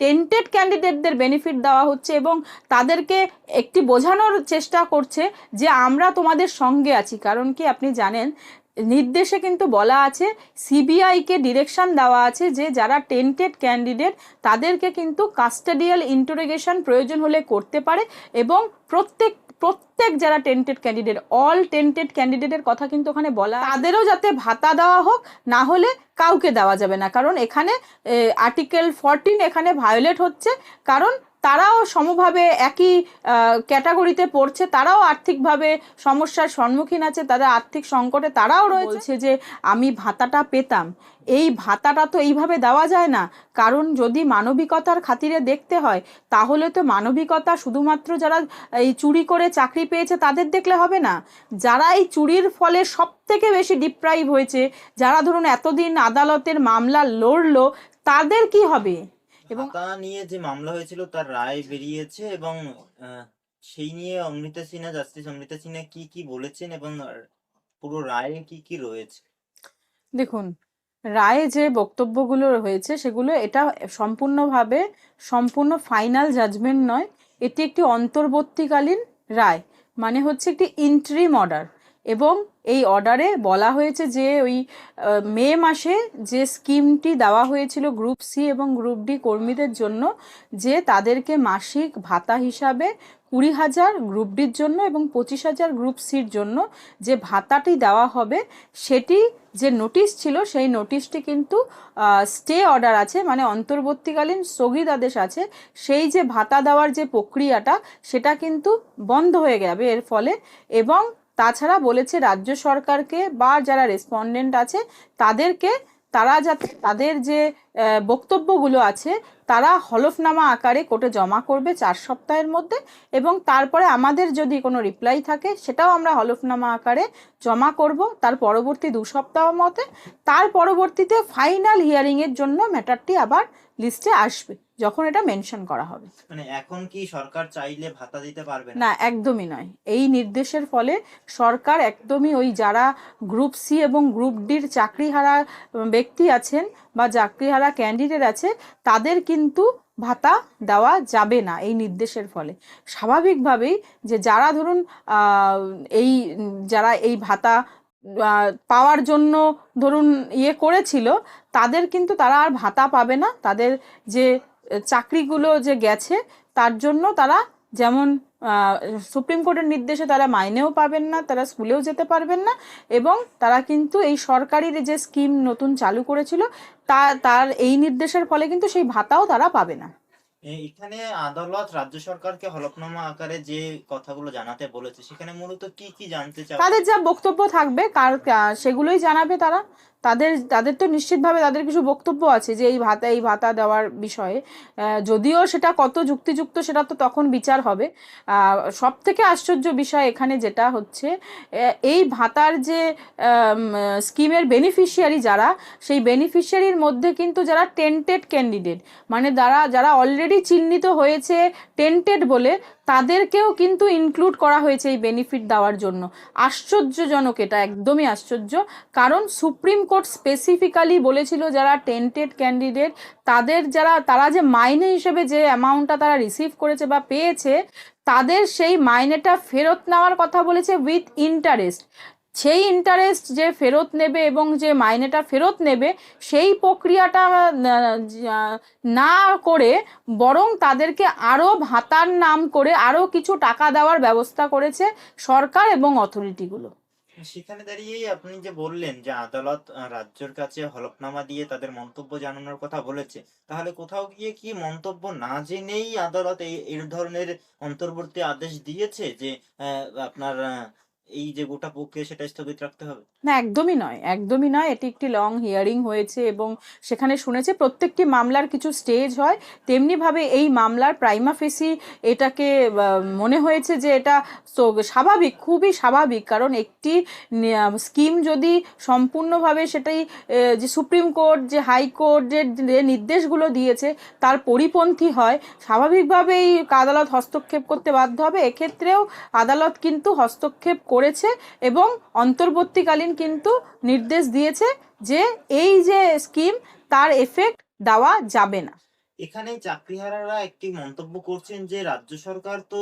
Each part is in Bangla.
টেন্টেড ক্যান্ডিডেটদের বেনিফিট দেওয়া হচ্ছে এবং তাদেরকে একটি বোঝানোর চেষ্টা করছে যে আমরা তোমাদের সঙ্গে আছি। কারণ কি আপনি জানেন, নির্দেশে কিন্তু বলা আছে সিবিআইকে ডিরেকশন দেওয়া আছে যে যারা টেন্টেড ক্যান্ডিডেট তাদেরকে কিন্তু কাস্টাডিয়াল ইন্টারোগেশন প্রয়োজন হলে করতে পারে এবং প্রত্যেক প্রত্যেক যারা টেন্টেড ক্যান্ডিডেট অল টেন্টেড ক্যান্ডিডেটের কথা কিন্তু ওখানে বলা তাদেরও যাতে ভাতা দেওয়া হোক, না হলে কাউকে দেওয়া যাবে না। কারণ এখানে আর্টিকেল ফরটিন এখানে ভায়োলেট হচ্ছে। কারণ তারাও সমভাবে একই ক্যাটাগরিতে পড়ছে তারাও আর্থিকভাবে সমস্যার সম্মুখীন আছে তাদের আর্থিক সংকটে তারাও রয়েছে যে আমি ভাতাটা পেতাম। এই ভাতাটা তো এইভাবে দেওয়া যায় না। কারণ যদি মানবিকতার খাতিরে দেখতে হয় তাহলে তো মানবিকতা শুধুমাত্র যারা এই চুরি করে চাকরি পেয়েছে তাদের দেখলে হবে না। যারা এই চুরির ফলে সব থেকে বেশি ডিপ্রাইভ হয়েছে যারা ধরুন এতদিন আদালতের মামলা লড়লো তাদের কি হবে? এবং ভাতা নিয়ে যে মামলা হয়েছিল তার রায় বেরিয়েছে এবং সেই নিয়ে অমৃতা সিনহা জাস্টিস অমৃতা সিনহা কি কি বলেছেন এবং পুরো রায়ে কি কি রয়েছে? দেখুন রায়ে যে বক্তব্যগুলো হয়েছে সেগুলো এটা সম্পূর্ণভাবে সম্পূর্ণ ফাইনাল জাজমেন্ট নয় এটি একটি অন্তর্বর্তীকালীন রায় মানে হচ্ছে একটি ইন্ট্রিম অর্ডার এবং এই অর্ডারে বলা হয়েছে যে ওই মে মাসে যে স্কিমটি দেওয়া হয়েছিল গ্রুপ সি এবং গ্রুপ ডি কর্মীদের জন্য, যে তাদেরকে মাসিক ভাতা হিসাবে কুড়ি হাজার গ্রুপ ডির জন্য এবং পঁচিশ হাজার গ্রুপ সির জন্য যে ভাতাটি দেওয়া হবে, সেটি যে নোটিশ ছিল, সেই নোটিশটি কিন্তু স্টে অর্ডার আছে মানে অন্তর্বর্তীকালীন স্থগিতাদেশ আছে, সেই যে ভাতা দেওয়ার যে প্রক্রিয়াটা, সেটা কিন্তু বন্ধ হয়ে যাবে। এর ফলে এবং তাছাড়া বলেছে রাজ্য সরকারকে বা যারা রেসপন্ডেন্ট আছে তাদেরকে তারা যাতে তাদের যে বক্তব্যগুলো আছে তারা হলফনামা আকারে কোর্টে জমা করবে চার সপ্তাহের মধ্যে এবং তারপরে আমাদের যদি কোনো রিপ্লাই থাকে সেটাও আমরা হলফনামা আকারে জমা করব তার পরবর্তী দু সপ্তাহ মতে। তার পরবর্তীতে ফাইনাল হিয়ারিংয়ের জন্য ম্যাটারটি আবার লিস্টে আসবে যখন এটা মেনশন করা হবে। মানে এখন কি সরকার চাইলে ভাতা দিতে পারবে না একদমই নয়। এই নির্দেশের ফলে সরকার একদমই ওই যারা গ্রুপ সি এবং গ্রুপ ডির চাকরিহারা ব্যক্তি আছেন বা চাকরিহারা ক্যান্ডিডেট আছে, তাদের কিন্তু ভাতা দেওয়া যাবে না এই নির্দেশের ফলে। স্বাভাবিকভাবেই যে যারা ধরুন এই, যারা এই ভাতা পাওয়ার জন্য ধরুন ইয়ে করেছিল, তাদের কিন্তু তারা আর ভাতা পাবে না। তাদের যে চাকরিগুলো যে গেছে, তার জন্য তারা যেমন সুপ্রিম কোর্টের নির্দেশে তারা মাইনেও পাবেন না, তারা স্কুলেও যেতে পারবেন না এবং তারা কিন্তু এই সরকারি যে স্কিম নতুন চালু করেছিল তা তার এই নির্দেশের ফলে কিন্তু সেই ভাতাও তারা পাবে না। এখানে আদালত রাজ্য সরকারকে হলফনামা আকারে যে কথাগুলো জানাতে বলেছে সেখানে মূলত কি কি জানতে চায় তাদের যা বক্তব্য থাকবে কার সেগুলোই জানাবে তারা। তাদের তাদের তো নিশ্চিতভাবে তাদের কিছু বক্তব্য আছে যে এই ভাতা এই ভাতা দেওয়ার বিষয়ে। যদিও সেটা কত যুক্তিযুক্ত সেটা তো তখন বিচার হবে। সব থেকে আশ্চর্য বিষয় এখানে যেটা হচ্ছে এই ভাতার যে স্কিমের বেনিফিশিয়ারি যারা, সেই বেনিফিশিয়ারির মধ্যে কিন্তু যারা টেন্টেড ক্যান্ডিডেট মানে যারা যারা অলরেডি চিহ্নিত হয়েছে টেন্টেড বলে তাদেরকেও কিন্তু ইনক্লুড করা হয়েছে এই বেনিফিট দেওয়ার জন্য। আশ্চর্যজনক, এটা একদমই আশ্চর্য। কারণ সুপ্রিম কোর্ট স্পেসিফিক্যালি বলেছিল যারা টেন্টেড ক্যান্ডিডেট তাদের যারা, তারা যে মাইনে হিসেবে যে অ্যামাউন্টটা তারা রিসিভ করেছে বা পেয়েছে, তাদের সেই মাইনেটা ফেরত নেওয়ার কথা বলেছে উইথ ইন্টারেস্ট সেই ইন্টারেস্ট যে ফেরত নেবে এবং যে মাইনেটা ফেরত নেবে, সেই প্রক্রিয়াটা না করে বরং তাদেরকে আরও ভাতার নাম করে আরও কিছু টাকা দেওয়ার ব্যবস্থা করেছে সরকার এবং অথরিটিগুলো সেখানে দাঁড়িয়েই আপনি যে বললেন যে আদালত রাজ্যের কাছে হলফনামা দিয়ে তাদের মন্তব্য জানানোর কথা বলেছে, তাহলে কোথাও গিয়ে কি মন্তব্য না জেনেই আদালত এই ধরনের অন্তর্বর্তী আদেশ দিয়েছে যে আপনার এই যে গোটা প্রক্রিয়া সেটা স্থগিত রাখতে হবে? না, একদমই নয় একদমই নয়। এটি একটি লং হিয়ারিং হয়েছে এবং সেখানে শুনেছে প্রত্যেকটি মামলার কিছু স্টেজ হয়। তেমনিভাবে এই মামলার প্রাইমা ফেসি এটাকে মনে হয়েছে যে এটা স্বাভাবিক, খুবই স্বাভাবিক। কারণ একটি স্কিম যদি সম্পূর্ণভাবে সেটাই যে সুপ্রিম কোর্ট, যে হাইকোর্ট যে যে নির্দেশগুলো দিয়েছে, তার পরিপন্থী হয়। স্বাভাবিকভাবেই আদালত হস্তক্ষেপ করতে বাধ্য হবে। এক্ষেত্রেও আদালত কিন্তু হস্তক্ষেপ করেছে এবং অন্তর্বর্তীকালীন কিন্তু নির্দেশ দিয়েছে যে এই যে স্কিম তার এফেক্ট দেওয়া যাবে না। এখানে চাকরিহারারা একটি মন্তব্য করছেন যে রাজ্য সরকার তো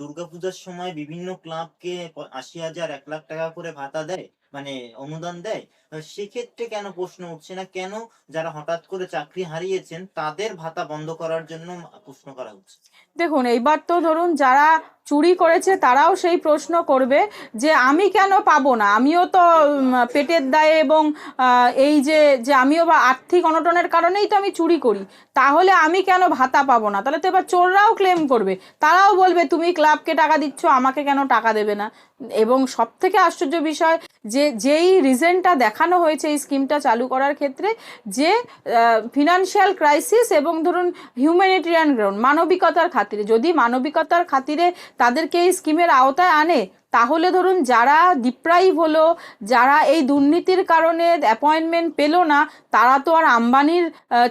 দুর্গাপূজার সময় বিভিন্ন ক্লাবকে আশি হাজার এক লাখ টাকা করে ভাতা দেয় মানে অনুদান দেয়। সেক্ষেত্রে কেন প্রশ্ন উঠছে না? কেন যারা হঠাৎ করে চাকরি হারিয়েছেন তাদের ভাতা বন্ধ করার জন্য প্রশ্ন করা হচ্ছে? দেখুন এইবার তো ধরুন যারা চুরি করেছে, তারাও সেই প্রশ্ন করবে যে আমি কেন পাবো না? আমিও তো পেটের দায়ে এবং এই যে যে আমিও বা আর্থিক অনটনের কারণেই তো আমি চুরি করি। তাহলে আমি কেন ভাতা পাবো না? তাহলে তো এবার চোররাও ক্লেম করবে। তারাও বলবে, তুমি ক্লাবকে টাকা দিচ্ছ, আমাকে কেন টাকা দেবে না? এবং সব থেকে আশ্চর্য বিষয় যে, যেই রিজনটা দেখানো হয়েছে এই স্কিমটা চালু করার ক্ষেত্রে, যে ফিনান্সিয়াল ক্রাইসিস এবং ধরুন হিউম্যানিটেরিয়ান গ্রাউন্ড মানবিকতার খাতিরে, যদি মানবিকতার খাতিরে তাদেরকে এই স্কিমের আওতায় আনে, তাহলে ধরুন যারা ডিপ্রাইভ হলো, যারা এই দুর্নীতির কারণে অ্যাপয়েন্টমেন্ট পেল না, তারা তো আর আম্বানির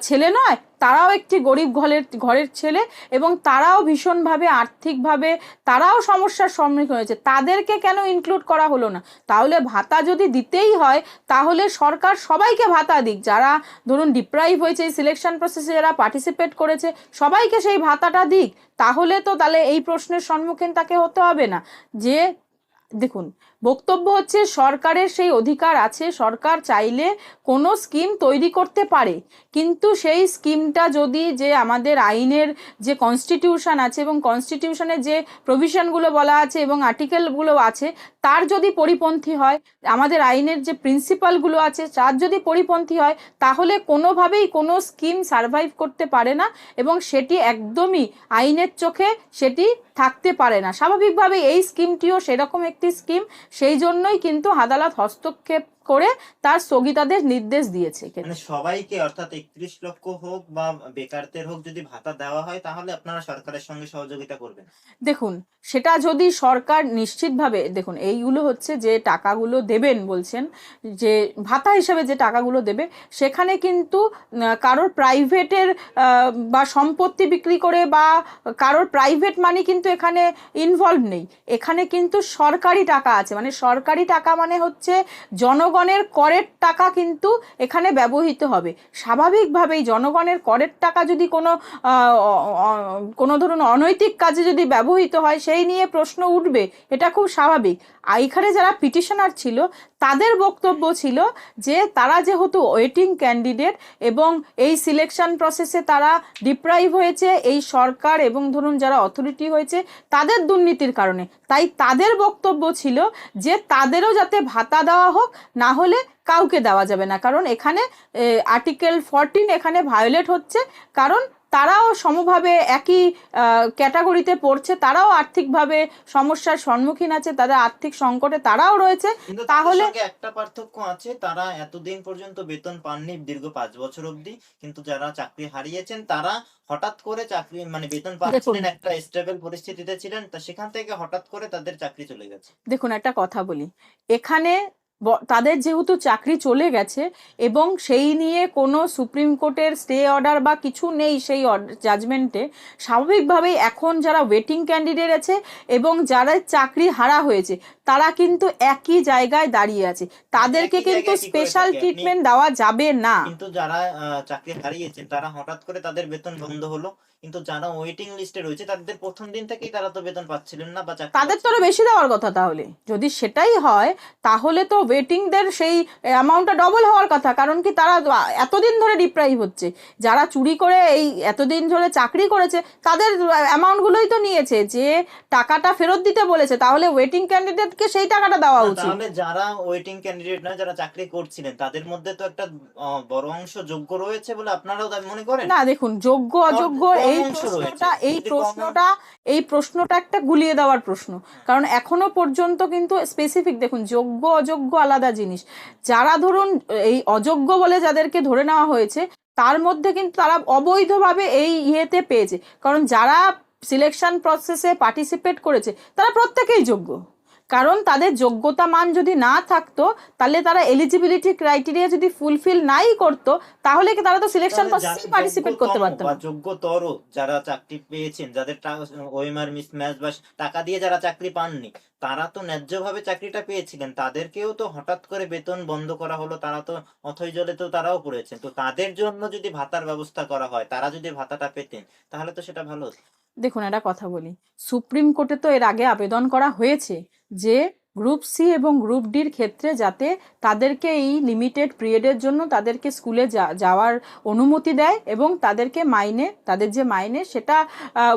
ছেলে নয় তারাও একটি গরিব ঘরের ঘরের ছেলে এবং তারাও ভীষণভাবে আর্থিকভাবে, তারাও সমস্যার সম্মুখীন হয়েছে। তাদেরকে কেন ইনক্লুড করা হলো না? তাহলে ভাতা যদি দিতেই হয়, তাহলে সরকার সবাইকে ভাতা দিক। যারা ধরুন ডিপ্রাইভ হয়েছে এই সিলেকশন প্রসেসে যারা পার্টিসিপেট করেছে, সবাইকে সেই ভাতাটা দিক। তাহলে তো তাহলে এই প্রশ্নের সম্মুখীন তাকে হতে হবে না। যে দেখুন, বক্তব্য হচ্ছে সরকারের সেই অধিকার আছে, সরকার চাইলে কোনো স্কিম তৈরি করতে পারে। কিন্তু সেই স্কিমটা যদি যে আমাদের আইনের যে কনস্টিটিউশন আছে এবং কনস্টিটিউশনের যে প্রভিশনগুলো বলা আছে এবং আর্টিকেলগুলো আছে, তার যদি পরিপন্থী হয়, আমাদের আইনের যে প্রিন্সিপালগুলো আছে, তার যদি পরিপন্থী হয়, তাহলে কোনোভাবেই কোনো স্কিম সারভাইভ করতে পারে না এবং সেটি একদমই আইনের চোখে সেটি থাকতে পারে না। স্বাভাবিকভাবে এই স্কিমটিও সেরকম একটি স্কিম সেই জন্যই কিন্তু আদালত হস্তক্ষেপ করে তার স্থগিতাদেশ নির্দেশ দিয়েছে মানে সবাইকে অর্থাৎ একত্রিশ লক্ষ হোক বা বেকারদের হোক যদি ভাতা দেওয়া হয় তাহলে আপনারা সরকারের সঙ্গে সহযোগিতা করবেন। দেখুন সেটা যদি সরকার নিশ্চিতভাবে দেখুন এইগুলো হচ্ছে যে টাকাগুলো দেবেন বলছেন যে ভাতা হিসেবে যে টাকাগুলো দেবে সেখানে কিন্তু কারোর প্রাইভেটের বা সম্পত্তি বিক্রি করে বা কারোর প্রাইভেট মানি কিন্তু এখানে ইনভলভ নেই। এখানে কিন্তু সরকারি টাকা আছে। মানে সরকারি টাকা মানে হচ্ছে জনগণের করের টাকা কিন্তু এখানে ব্যবহৃত হবে। স্বাভাবিকভাবেই জনগণের করের টাকা যদি কোনো কোনো ধরুন অনৈতিক কাজে যদি ব্যবহৃত হয়, সেই নিয়ে প্রশ্ন উঠবে, এটা খুব স্বাভাবিক। এখানে যারা পিটিশনার ছিল তাদের বক্তব্য ছিল যে তারা যেহেতু ওয়েটিং ক্যান্ডিডেট এবং এই সিলেকশন প্রসেসে তারা ডিপ্রাইভ হয়েছে, এই সরকার এবং ধরুন যারা অথরিটি হয়েছে, তাদের দুর্নীতির কারণে। তাই তাদের বক্তব্য ছিল যে তাদেরও যাতে ভাতা দেওয়া হোক, না হলে কাউকে দেওয়া যাবে না। কারণ এখানে আর্টিকেল ফরটিন এখানে ভায়োলেট হচ্ছে। কারণ তারাও সমভাবে একই ক্যাটাগরিতে পড়ছে তারাও আর্থিকভাবে সমস্যার সম্মুখীন আছে তাদের আর্থিক সংকটে তারাও রয়েছে। তাহলে- একটা পার্থক্য আছে তারা এতদিন পর্যন্ত বেতন পাননি দীর্ঘ পাঁচ বছর অবধি কিন্তু যারা চাকরি হারিয়েছেন তারা হঠাৎ করে চাকরি মানে বেতন পাচ্ছিলেন একটা স্টেবল পরিস্থিতিতে ছিলেন তা সেখান থেকে হঠাৎ করে তাদের চাকরি চলে গেছে। দেখুন একটা কথা বলি। এখানে তাদের যেহেতু চাকরি চলে গেছে এবং সেই নিয়ে কোনো সুপ্রিম কোর্টের স্টে অর্ডার বা কিছু নেই সেই জাজমেন্টে স্বাভাবিকভাবেই এখন যারা ওয়েটিং ক্যান্ডিডেট আছে এবং যারা চাকরি হারা হয়েছে তারা কিন্তু একই জায়গায় দাঁড়িয়ে আছে। তাদেরকে কিন্তু স্পেশাল ট্রিটমেন্ট দেওয়া যাবে না। কিন্তু যারা চাকরি হারিয়েছেন তারা হঠাৎ করে তাদের বেতন বন্ধ হলো। কিন্তু যারা ওয়েটিং লিস্টে রয়েছে তাদের প্রথম দিন থেকেই তারা তো বেতন পাচ্ছিলেন না বা তাদের তো আরও বেশি দেওয়ার কথা তাহলে। যদি সেটাই হয় তাহলে তো ওয়েটিংদের সেই অ্যামাউন্টটা ডবল হওয়ার কথা। কারণ কি তারা এতদিন ধরে ডিপ্রাইভ হচ্ছে। যারা চুরি করে এই এতদিন ধরে চাকরি করেছে তাদের অ্যামাউন্টগুলোই তো নিয়েছে। যে টাকাটা ফেরত দিতে বলেছে তাহলে ওয়েটিং ক্যান্ডিডেটকে সেই টাকাটা দেওয়া উচিত। তাহলে যারা ওয়েটিং ক্যান্ডিডেট নয় যারা চাকরি করছিলেন তাদের মধ্যে তো একটা বড় অংশ যোগ্য রয়েছে বলে আপনারাও দাবি মনে করেন? না দেখুন যোগ্য অযোগ্য এই প্রশ্নটা এই প্রশ্নটা এই প্রশ্নটা একটা গুলিয়ে দেওয়ার প্রশ্ন। কারণ এখনও পর্যন্ত কিন্তু স্পেসিফিক দেখুন যোগ্য অযোগ্য আলাদা জিনিস। যারা ধরুন এই অযোগ্য বলে যাদেরকে ধরে নেওয়া হয়েছে তার মধ্যে কিন্তু তারা অবৈধভাবে এই ইয়েতে পেয়েছে। কারণ যারা সিলেকশন প্রসেসে পার্টিসিপেট করেছে তারা প্রত্যেকেই যোগ্য। কারণ তাদের যোগ্যতা মান যদি না থাকতো তাহলে তারা এলিজিবিলিটি ক্রাইটেরিয়া যদি ফুলফিল নাই করতো তাহলে কি তারা তো সিলেকশন প্রসেসে পার্টিসিপেট করতে পারতো না। যোগ্যতর যারা চাকরি পেয়েছেন যাদের ওএমআর মিসম্যাচ বা টাকা দিয়ে যারা চাকরি পাননি তারা তো ন্যায্যভাবে চাকরিটা পেয়েছিলেন। তাদেরকেও তো হঠাৎ করে বেতন বন্ধ করা হলো তারা তো অথই জলে তো তারাও পড়েছেন। তো তাদের জন্য যদি ভাতার ব্যবস্থা করা হয় তারা যদি ভাতাটা পেতেন তাহলে তো সেটা ভালো। দেখুন একটা কথা বলি। সুপ্রিম কোর্টে তো এর আগে আবেদন করা হয়েছে। যে গ্রুপ সি এবং গ্রুপ ডির ক্ষেত্রে যাতে তাদেরকে এই লিমিটেড পিরিয়ডের জন্য তাদেরকে স্কুলে যাওয়ার অনুমতি দেয় এবং তাদেরকে মাইনে, তাদের যে মাইনে সেটা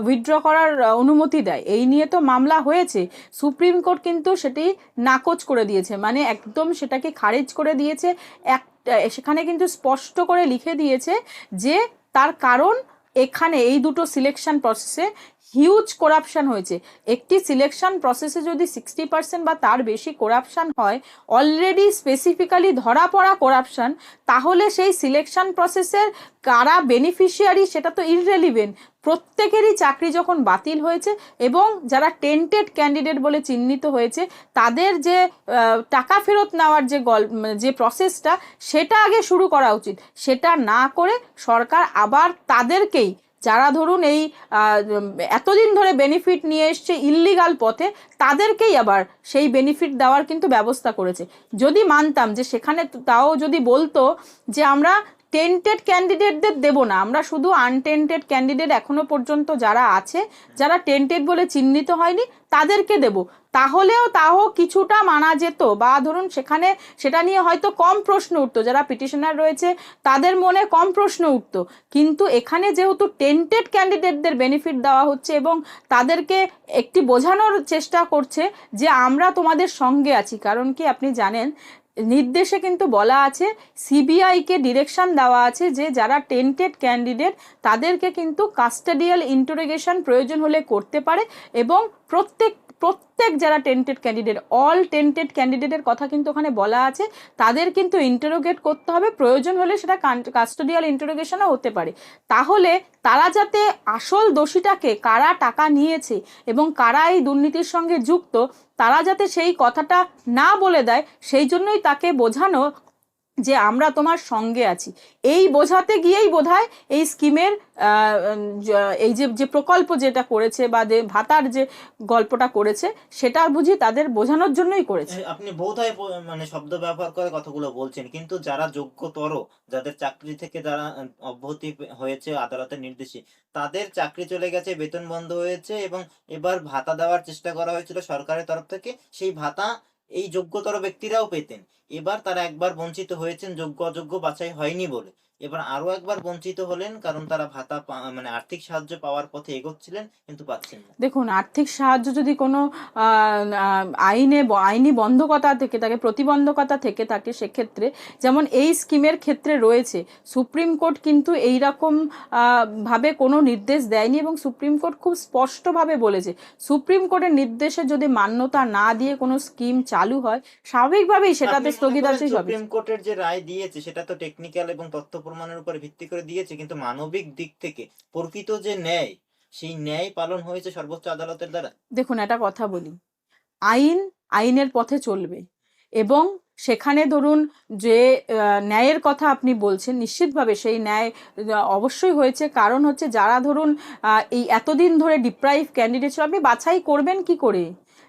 উইথড্র করার অনুমতি দেয়। এই নিয়ে তো মামলা হয়েছে। সুপ্রিম কোর্ট কিন্তু সেটি নাকচ করে দিয়েছে। মানে একদম সেটাকে খারিজ করে দিয়েছে। এক সেখানে কিন্তু স্পষ্ট করে লিখে দিয়েছে যে তার কারণ এখানে এই দুটো সিলেকশন প্রসেসে হিউজ করাপশন হয়েছে। একটি সিলেকশন প্রসেসে যদি সিক্সটি পার্সেন্ট বা তার বেশি করাপশন হয় অলরেডি স্পেসিফিক্যালি ধরা পড়া করাপশন তাহলে সেই সিলেকশন প্রসেসের কারা বেনিফিশিয়ারি সেটা তো ইররেলিভেন্ট প্রত্যেকেরই চাকরি যখন বাতিল হয়েছে এবং যারা টেন্টেড ক্যান্ডিডেট বলে চিহ্নিত হয়েছে, তাদের যে টাকা ফেরত নেওয়ার যে গল, যে প্রসেসটা সেটা আগে শুরু করা উচিত। সেটা না করে সরকার আবার তাদেরকেই যারা ধরুন এই এতদিন ধরে বেনিফিট নিয়ে এসছে ইল্লিগাল পথে, তাদেরকেই আবার সেই বেনিফিট দেওয়ার কিন্তু ব্যবস্থা করেছে। যদি মানতাম যে সেখানে তাও যদি বলতো যে আমরা টেন্টেড ক্যান্ডিডেটদের দেব না, আমরা শুধু আনটেন্টেড ক্যান্ডিডেট এখনও পর্যন্ত যারা আছে, যারা টেন্টেড বলে চিহ্নিত হয়নি, তাদেরকে দেব। তাহলেও তাহ কিছুটা মানা যেত। বা ধরুন সেখানে সেটা নিয়ে হয়তো কম প্রশ্ন উঠতো। যারা পিটিশনার রয়েছে, তাদের মনে কম প্রশ্ন উঠতো। কিন্তু এখানে যেহেতু টেন্টেড ক্যান্ডিডেটদের বেনিফিট দেওয়া হচ্ছে এবং তাদেরকে একটি বোঝানোর চেষ্টা করছে যে আমরা তোমাদের সঙ্গে আছি। কারণ কি আপনি জানেন নির্দেশে কিন্তু বলা আছে সিবিআইকে ডিরেকশন দেওয়া আছে যে যারা টেন্টেড ক্যান্ডিডেট তাদেরকে কিন্তু কাস্টাডিয়াল ইন্টারোগেশন প্রয়োজন হলে করতে পারে এবং প্রত্যেক প্রত্যেক যারা টেন্টেড ক্যান্ডিডেট অল টেন্টেড ক্যান্ডিডেটের কথা কিন্তু ওখানে বলা আছে, তাদের কিন্তু ইন্টারোগেট করতে হবে। প্রয়োজন হলে সেটা কাস্টোডিয়াল ইন্টারোগেশনও হতে পারে। তাহলে তারা যাতে আসল দোষীটাকে কারা টাকা নিয়েছে এবং কারা এই দুর্নীতির সঙ্গে যুক্ত তারা যাতে সেই কথাটা না বলে দেয় সেই জন্যই তাকে বোঝানো যে আমরা তোমার সঙ্গে আছি। এই বোঝাতে গিয়েই বোধহয় এই স্কিমের এই যে যে প্রকল্প যেটা করেছে বা যে ভাতার যে গল্পটা করেছে, সেটা বুঝি তাদের বোঝানোর জন্যই করেছে। আপনি বোধহয় ব- মানে শব্দ ব্যবহার করে কথাগুলো বলছেন, কিন্তু যারা যোগ্যতর, যাদের চাকরি থেকে যারা অব্যাহতি হয়েছে, আদালতের নির্দেশে, তাদের চাকরি চলে গেছে, বেতন বন্ধ হয়েছে এবং এবার ভাতা দেওয়ার চেষ্টা করা হয়েছিল সরকারের তরফ থেকে, সেই ভাতা এই যোগ্যতর ব্যক্তিরাও পেতেন। এবার তারা একবার বঞ্চিত হয়েছেন যোগ্য অযোগ্য বাছাই হয়নি বলে। এবার আরও একবার বঞ্চিত হলেন কারণ তারা ভাতা মানে আর্থিক সাহায্য পাওয়ার পথে এগোচ্ছিলেন কিন্তু পাচ্ছেন না। দেখুন আর্থিক সাহায্য যদি কোনো আইনে আইনি বন্ধকতা থেকে থাকে প্রতিবন্ধকতা থেকে থাকে সেক্ষেত্রে যেমন এই স্কিমের ক্ষেত্রে রয়েছে সুপ্রিম কোর্ট কিন্তু এই রকম আহ, ভাবে কোনো নির্দেশ দেয়নি এবং সুপ্রিম কোর্ট খুব স্পষ্টভাবে বলেছে সুপ্রিম কোর্টের নির্দেশে যদি মান্যতা না দিয়ে কোনো স্কিম চালু হয় স্বাভাবিকভাবেই সেটাতে মনে হবে সুপ্রিম কোর্টের যে রায় দিয়েছে সেটা তো টেকনিক্যাল এবং তথ্য প্রমাণের উপর ভিত্তি করে দিয়েছে কিন্তু মানবিক দিক থেকে প্রকৃত যে ন্যায় সেই ন্যায় পালন হয়েছে সর্বোচ্চ আদালতের দ্বারা। দেখুন একটা কথা বলি। আইন আইনের পথে চলবে এবং সেখানে ধরুন যে ন্যায়ের কথা আপনি বলছেন নিশ্চিতভাবে সেই ন্যায় অবশ্যই হয়েছে। কারণ হচ্ছে যারা ধরুন এই এতদিন ধরে ডিপ্রাইভ ক্যান্ডিডেট ছিল আপনি বাছাই করবেন কি করে?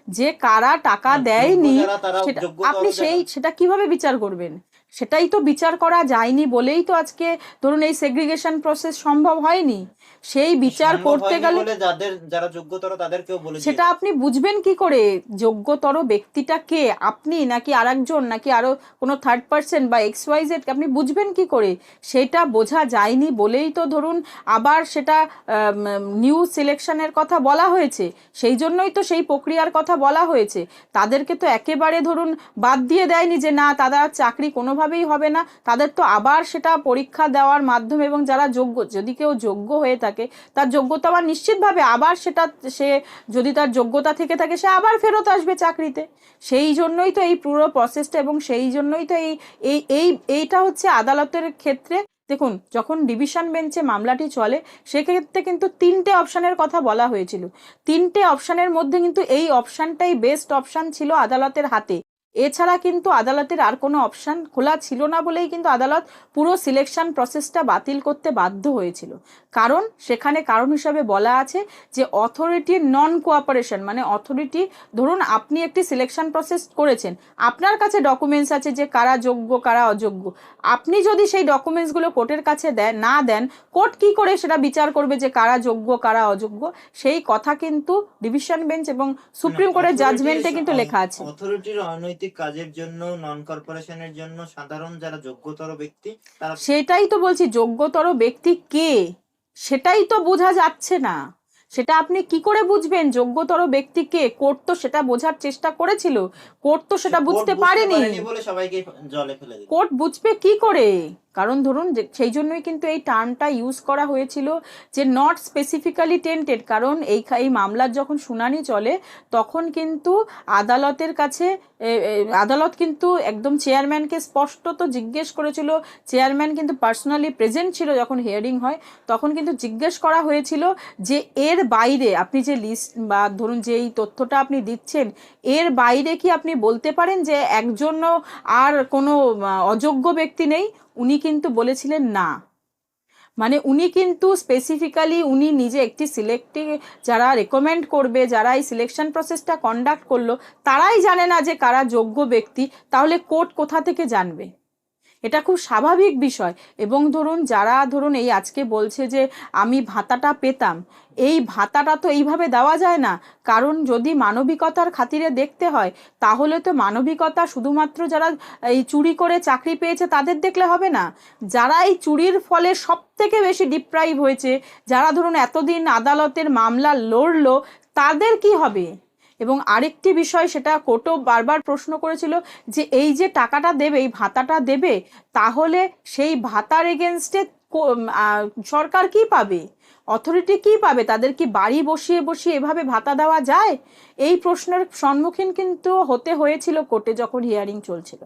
যে কারা টাকা দেয়নি সেটা আপনি সেই সেটা কীভাবে বিচার করবেন? সেটাই তো বিচার করা যায়নি বলেই তো আজকে ধরুন এই সেগ্রিগেশন প্রসেস সম্ভব হয়নি। সেই বিচার করতে গেলে যাদের যারা যোগ্যতর তাদেরকেও বলে সেটা আপনি বুঝবেন কি করে? যোগ্যতর ব্যক্তিটা কে? আপনি নাকি আরেকজন নাকি আরও কোনো থার্ড পার্সন বা এক্স ওয়াই জেড আপনি বুঝবেন কি করে? সেটা বোঝা যায়নি বলেই তো ধরুন আবার সেটা নিউ সিলেকশনের কথা বলা হয়েছে। সেই জন্যই তো সেই প্রক্রিয়ার কথা বলা হয়েছে। তাদেরকে তো একেবারে ধরুন বাদ দিয়ে দেয়নি যে না তারা চাকরি চাকরি কোনোভাবেই হবে না। তাদের তো আবার সেটা পরীক্ষা দেওয়ার মাধ্যমে এবং যারা যোগ্য, যদি কেউ যোগ্য হয়ে থাকে, তার যোগ্যতা আবার নিশ্চিতভাবে আবার সেটা, সে যদি তার যোগ্যতা থেকে থাকে, সে আবার ফেরত আসবে চাকরিতে। সেই জন্যই তো এই পুরো প্রসেসটা এবং সেই জন্যই তো এই এই এই, এইটা হচ্ছে আদালতের ক্ষেত্রে। দেখুন, যখন ডিভিশন বেঞ্চে মামলাটি চলে, সেক্ষেত্রে কিন্তু তিনটে অপশানের কথা বলা হয়েছিল। তিনটে অপশানের মধ্যে কিন্তু এই অপশানটাই বেস্ট অপশান ছিল আদালতের হাতে। এছাড়া কিন্তু আদালতের আর কোনো অপশান খোলা ছিল না বলেই কিন্তু আদালত পুরো সিলেকশন প্রসেসটা বাতিল করতে বাধ্য হয়েছিল। কারণ সেখানে কারণ হিসাবে বলা আছে যে অথরিটির নন কোঅপারেশন মানে অথরিটি ধরুন আপনি একটি সিলেকশন প্রসেস করেছেন আপনার কাছে ডকুমেন্টস আছে যে কারা যোগ্য কারা অযোগ্য। আপনি যদি সেই ডকুমেন্টসগুলো কোর্টের কাছে দেন না দেন কোর্ট কি করে সেটা বিচার করবে যে কারা যোগ্য কারা অযোগ্য? সেই কথা কিন্তু ডিভিশন বেঞ্চ এবং সুপ্রিম কোর্টের জাজমেন্টে কিন্তু লেখা আছে। অথরিটির অনৈতিক কাজের জন্য নন কর্পোরেশনের জন্য সাধারণ যারা যোগ্যতর ব্যক্তি তারা সেটাই তো বলছি যোগ্যতর ব্যক্তি কে? সেটাই তো বোঝা যাচ্ছে না। সেটা আপনি কি করে বুঝবেন? যোগ্যতর ব্যক্তি কে? কোর্ট তো সেটা বোঝার চেষ্টা করেছিল। কোর্ট তো সেটা বুঝতে পারেনি বলে সবাইকে জলে ফেলে দিল। কোর্ট বুঝবে কি করে? কারণ ধরুন যে- সেই জন্যই কিন্তু এই টার্মটা ইউজ করা হয়েছিল যে নট স্পেসিফিক্যালি টেন্টেড কারণ এই এই মামলার যখন শুনানি চলে, তখন কিন্তু আদালতের কাছে আদালত কিন্তু একদম চেয়ারম্যানকে স্পষ্টত জিজ্ঞেস করেছিল। চেয়ারম্যান কিন্তু পার্সোনালি প্রেজেন্ট ছিল যখন হিয়ারিং হয়, তখন কিন্তু জিজ্ঞেস করা হয়েছিল যে, এর বাইরে আপনি যে লিস্ট বা ধরুন যে এই তথ্যটা আপনি দিচ্ছেন, এর বাইরে কি আপনি বলতে পারেন যে, একজনও আর কোনো অযোগ্য ব্যক্তি নেই? উনি কিন্তু বলেছিলেন না। মানে উনি কিন্তু স্পেসিফিক্যালি উনি নিজে একটি সিলেক্টি যারা রেকমেন্ড করবে, যারা এই সিলেকশন প্রসেসটা কন্ডাক্ট করল, তারাই জানে না যে কারা যোগ্য ব্যক্তি, তাহলে কোর্ট কোথা থেকে জানবে? এটা খুব স্বাভাবিক বিষয়। এবং ধরুন, যারা ধরুন এই আজকে বলছে যে, আমি ভাতাটা পেতাম। এই ভাতাটা তো এইভাবে দেওয়া যায় না। কারণ যদি মানবিকতার খাতিরে দেখতে হয়, তাহলে তো মানবিকতা শুধুমাত্র যারা এই চুরি করে চাকরি পেয়েছে, তাদের দেখলে হবে না। যারা এই চুরির ফলে সব থেকে বেশি ডিপ্রাইভ হয়েছে, যারা ধরুন এতদিন আদালতের মামলা লড়লো, তাদের কি হবে? এবং আরেকটি বিষয় সেটা কোটো বারবার প্রশ্ন করেছিল যে এই যে টাকাটা দেবে, এই ভাতাটা দেবে, তাহলে সেই ভাতার এগেনস্টে সরকার কি পাবে? অথরিটি কি পাবে? তাদের কি বাড়ি বসিয়ে বসিয়ে এভাবে ভাতা দেওয়া যায়? এই প্রশ্নের সম্মুখীন কিন্তু হতে হয়েছিল কোর্টে যখন হিয়ারিং চলছিল।